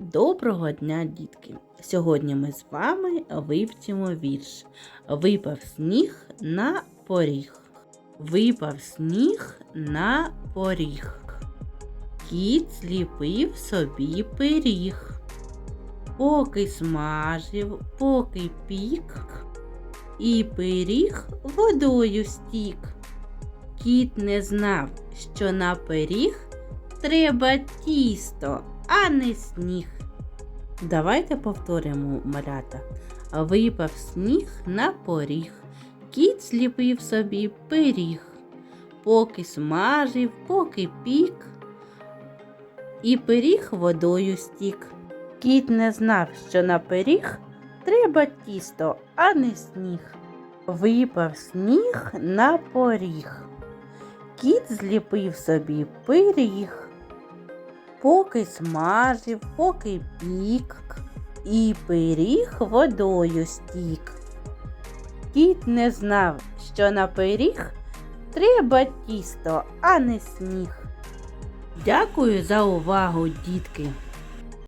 Доброго дня, дітки! Сьогодні ми з вами вивчимо вірш. Випав сніг на поріг. Випав сніг на поріг. Кіт зліпив собі пиріг. Поки смажив, поки пік, і пиріг водою стік. Кіт не знав, що на пиріг треба тісто, а не сніг. Давайте повторимо малята. Випав сніг на поріг. Кіт зліпив собі пиріг. Поки смажив, поки пік, і пиріг водою стік. Кіт не знав, що на пиріг треба тісто, а не сніг. Випав сніг на поріг. Кіт зліпив собі пиріг. Поки смажив, поки пік, і пиріг водою стік. Кіт не знав, що на пиріг треба тісто, а не сніг. Дякую за увагу, дітки!